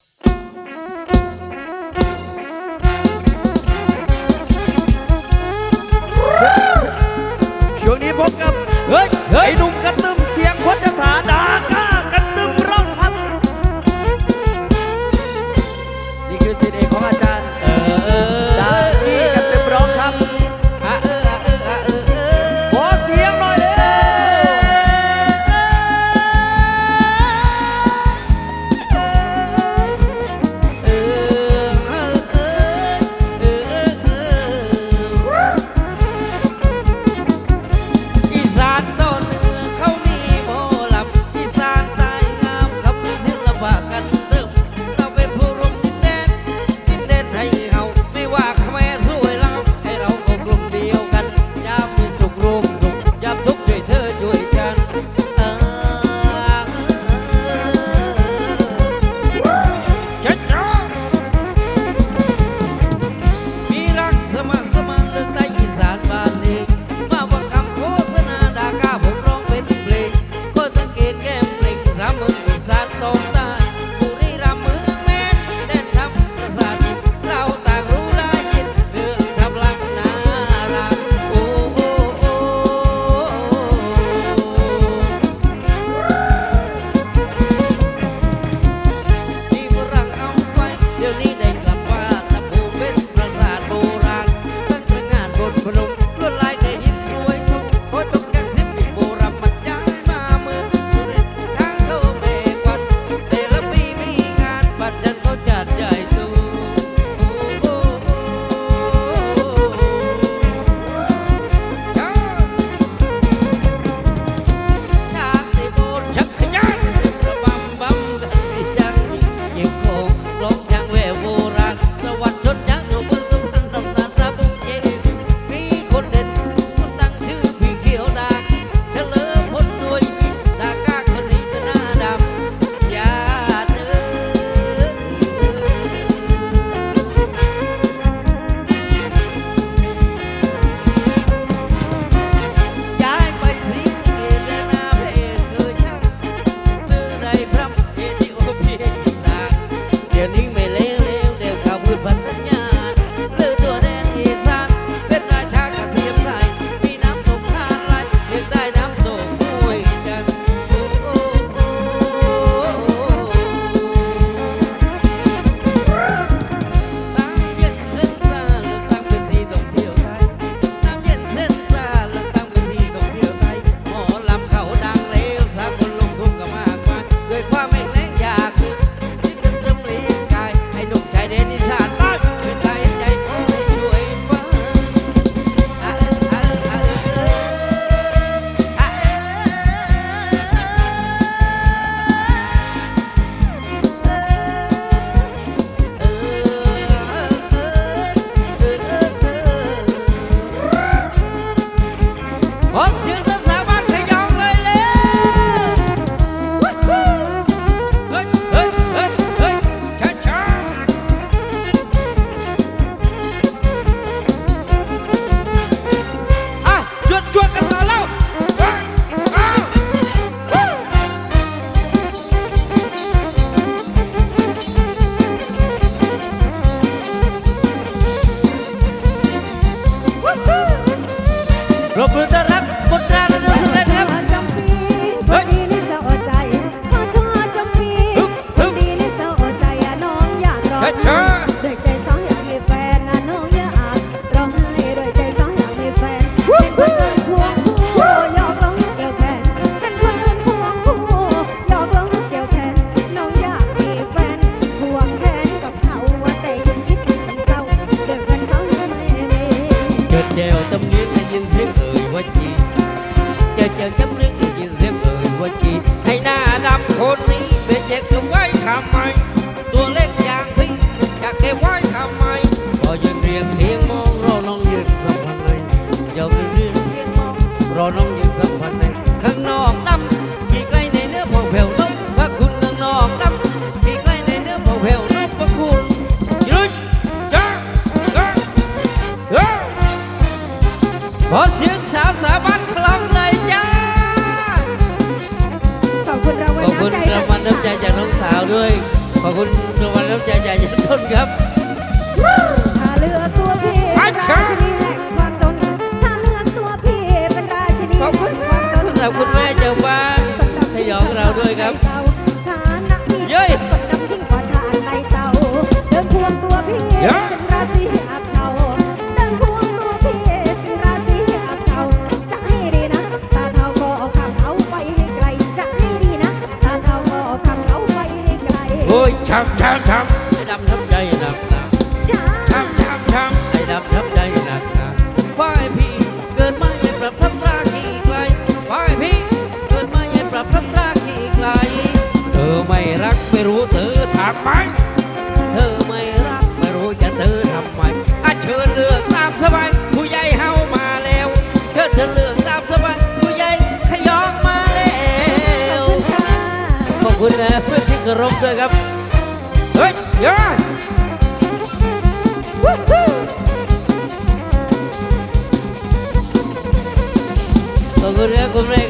ช่ the ring.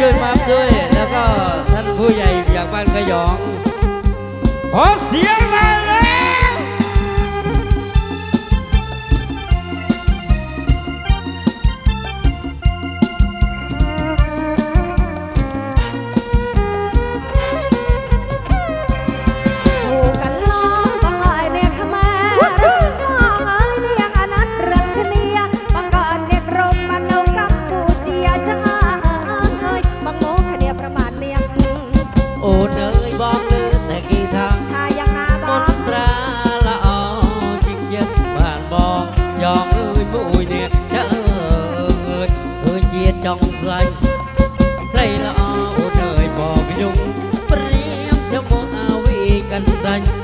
ช่วยมาด้วย แล้วก็ท่านผู้ใหญ่จากบ้านกระยอง ขอเสียงมาเลย วีกั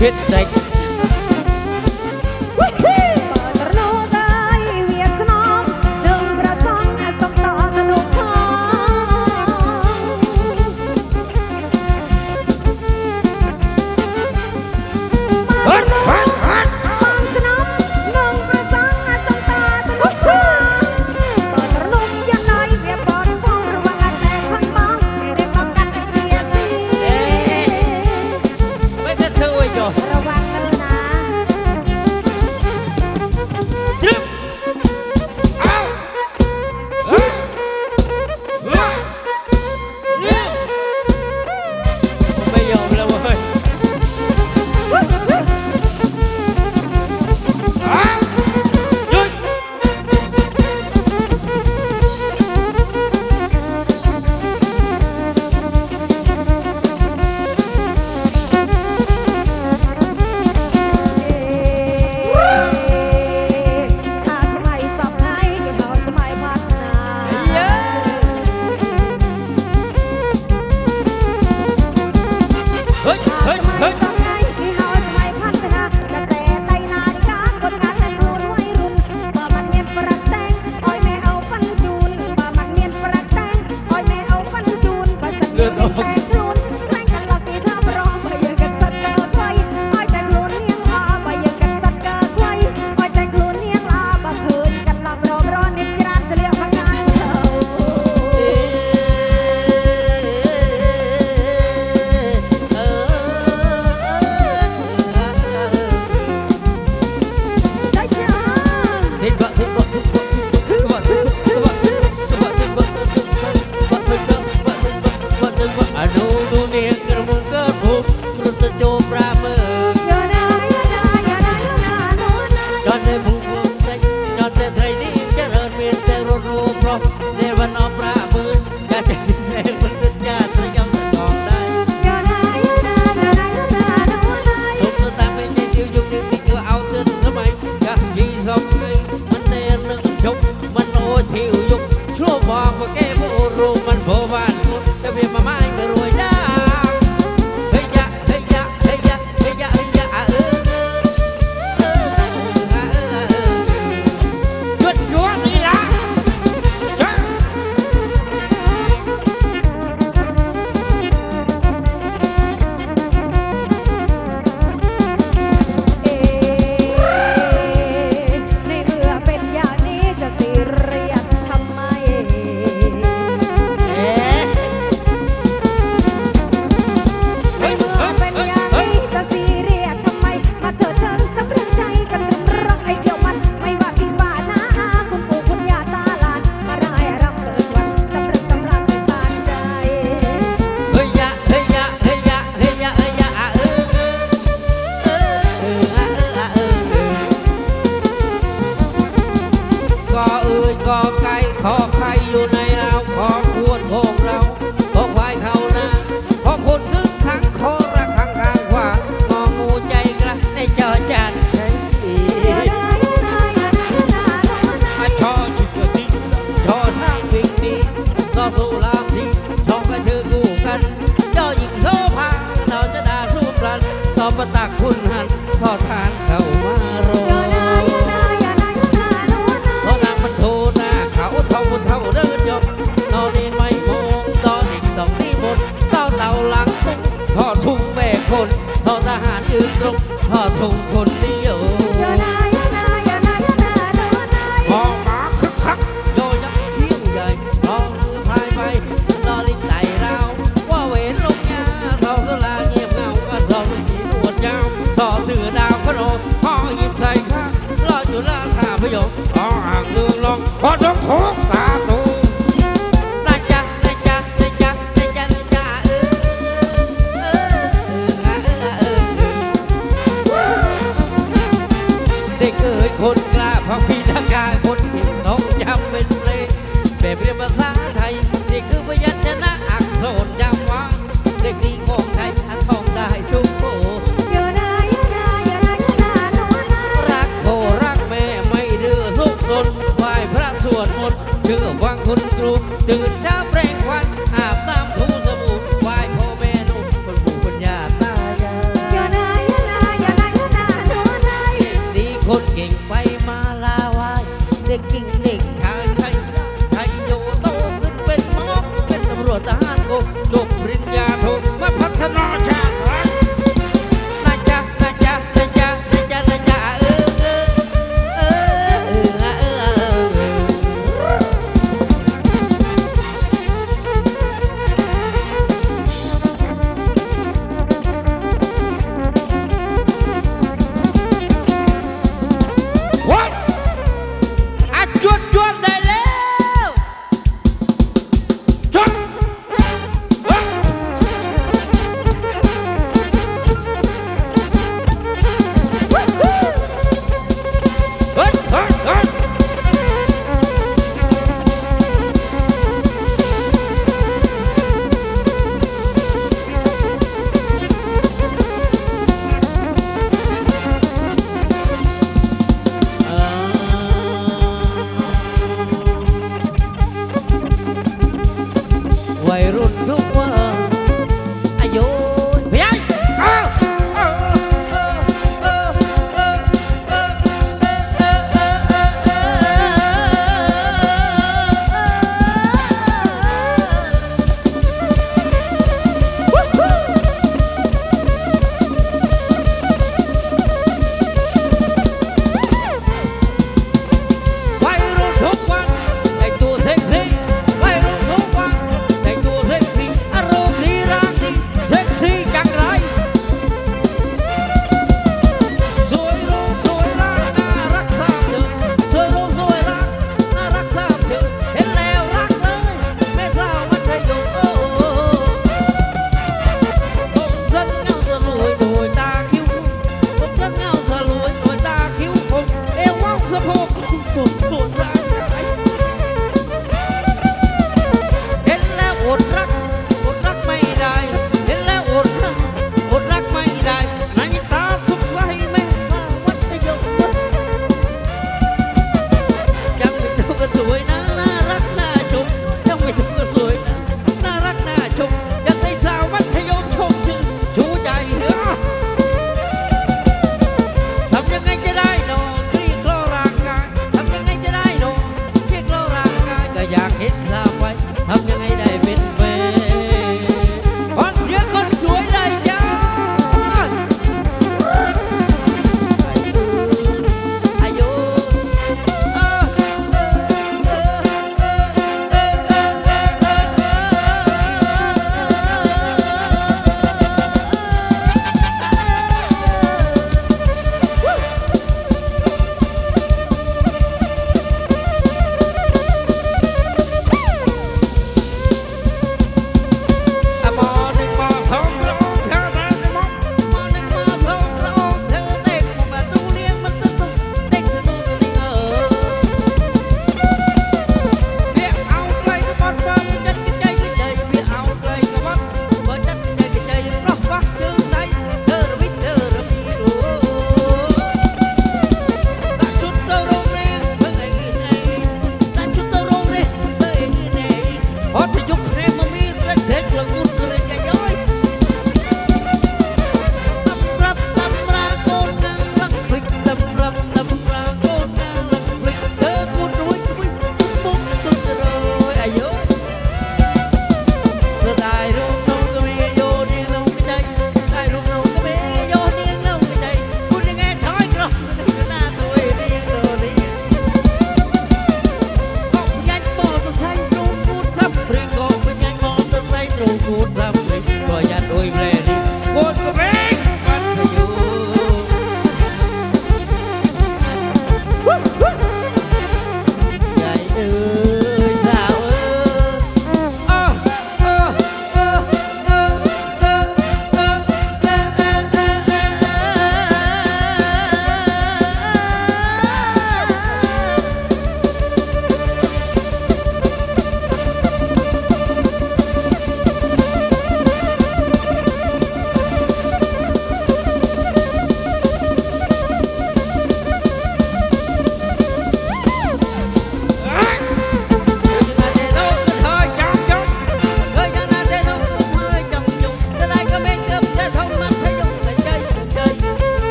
chết đánh พิมชอบเธอคู่กันเจ้หญิงโซภาเราจะด่ารูปรันต่อประตักคุณหันทอดทานเข้ามารยเพราะนางมันโทหน้าเขาทองบนเท่าเดินยมนอนเอไม่มองตอนเด็กต้องนิมนต์ตอนเหล่าหลังทุ่งทอดทุ่งแม่คนทอดทหารยืนตรงทอดทุ่งคนนี้